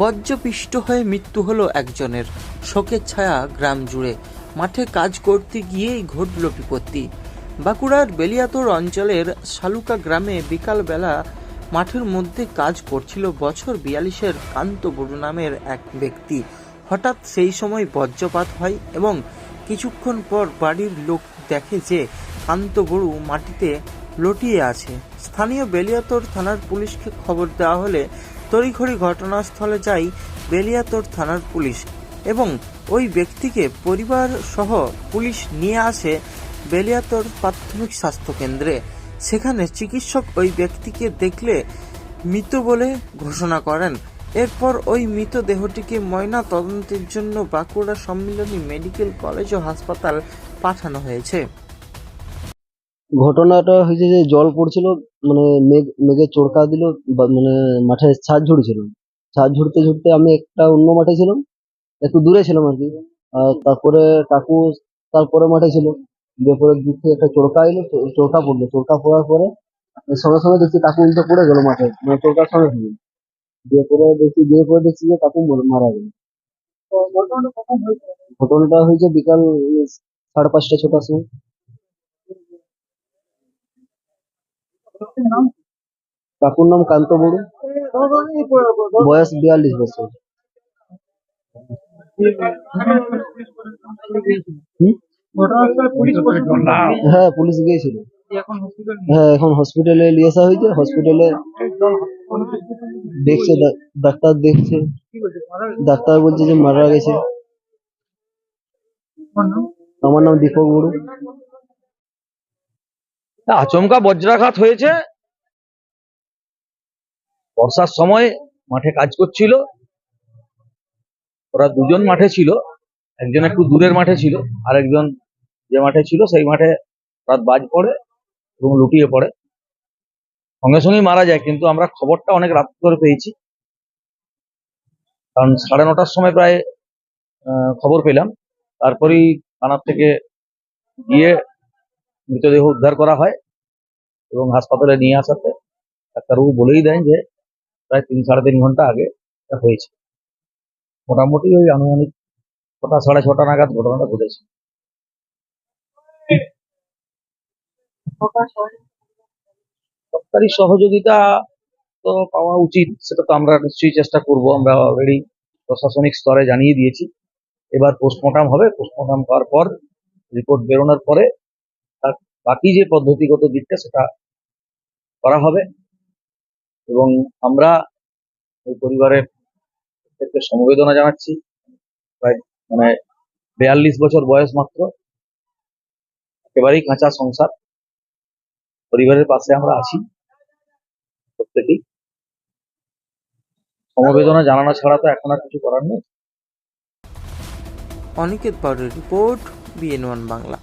বজ্রপিষ্ট হয়ে মৃত্যু হলো একজনের। শোকের ছায়া গ্রাম জুড়ে। মাঠে কাজ করতে গিয়েই ঘটল বিপত্তি। বাঁকুড়ার বেলিয়াতোর অঞ্চলের শালুকা গ্রামে বিকালবেলা মাঠের মধ্যে কাজ করছিল বছর বিয়াল্লিশের কান্ত বড়ু নামের এক ব্যক্তি। হঠাৎ সেই সময় বজ্রপাত হয় এবং কিছুক্ষণ পর বাড়ির লোক দেখে যে কান্ত বড়ু মাটিতে লটিয়ে আছে। স্থানীয় বেলিয়াতোর থানার পুলিশকে খবর দেওয়া হলে তড়িঘড়ি ঘটনাস্থলে যায় বেলিয়াতোর থানার পুলিশ এবং ওই ব্যক্তিকে পরিবার সহ পুলিশ নিয়ে আসে বেলিয়াতোর প্রাথমিক স্বাস্থ্য কেন্দ্রে। সেখানে চিকিৎসক ওই ব্যক্তিকে দেখলে মৃত বলে ঘোষণা করেন। এরপর ওই মৃতদেহটিকে ময়না তদন্তের জন্য বাঁকুড়া সম্মিলনী মেডিকেল কলেজ ও হাসপাতাল পাঠানো হয়েছে। ঘটনাটা হয়েছে যে জল পড়ছিল মানে মেঘ মেঘে চোরকা দিল মানে মাঠে ছাদ ঝুড়ছিল। ছাদ ঝুড়তে ঝুড়তে আমি একটা অন্য মাঠে ছিলাম একটু দূরে ছিলাম আর কি। আর তারপরে কাকু তারপরে মাঠে ছিল দিয়ে পরে দূর থেকে একটা চোরকা এলো চোরকা পড়ল। চোরকা পড়ার পরে সঙ্গে সঙ্গে দেখছি কাকু উল্টে পড়ে গেল মাঠে মানে চোরকার সঙ্গে সঙ্গে। দিয়ে পরে দেখছি দিয়ে পরে দেখছি যে কাকু মারা গেল। ঘটনাটা হয়েছে বিকাল সাড়ে পাঁচটা ছটার সময়। কাকুর নাম কান্ত বড়ু। বয়স বিয়াল্লিশ বছর। হ্যাঁ পুলিশ গিয়েছিল। হ্যাঁ এখন হসপিটালে নিয়ে আসা হয়েছে। হসপিটালে দেখছে ডাক্তার দেখছে। ডাক্তার বলছে যে মারা গেছে। আমার নাম দীপক বড়ু। আচমকা বজ্রাঘাত হয়েছে। বর্ষার সময় মাঠে কাজ করছিল। ওরা দুজন মাঠে ছিল। একজন একটু দূরের মাঠে ছিল আর একজন যে মাঠে ছিল সেই মাঠে রাত বাজ পড়ে এবং লুটিয়ে পড়ে। সঙ্গে সঙ্গেই মারা যায়, কিন্তু আমরা খবরটা অনেক রাত করে পেয়েছি। কারণ সাড়ে নটার সময় প্রায় খবর পেলাম। তারপরেই থানার থেকে গিয়ে মৃতদেহ উদ্ধার করা হয়। এবং হাসপাতালে নিয়ে আসাতে ডাক্তারবাবু বলেই দেন যে প্রায় তিন সাড়ে তিন ঘণ্টা আগে হয়েছে। মোটামুটি ওই আনুমানিক ছটা সাড়ে ছটা নাগাদ ঘটনাটা ঘটেছে। সরকারি সহযোগিতা তো পাওয়া উচিত, সেটা তো আমরা নিশ্চয়ই চেষ্টা করব। আমরা অলরেডি প্রশাসনিক স্তরে জানিয়ে দিয়েছি। এবার পোস্টমর্টম হবে। পোস্টমর্টম করার পর রিপোর্ট বেরোনোর পরে তার বাকি যে পদ্ধতিগত দিকটা সেটা করা হবে এবং আমরা ওই পরিবারের প্রত্যেককে সমবেদনা জানাচ্ছি। প্রায় মানে বেয়াল্লিশ বছর বয়স মাত্র। একেবারেই কাঁচা সংসার। পরিবারের পাশে আমরা আছি প্রত্যেকেই। সমবেদনা জানানো ছাড়া তো এখন আর কিছু করার নেই। অনিকেত পাউডের রিপোর্ট বিএন ওয়ান বাংলা।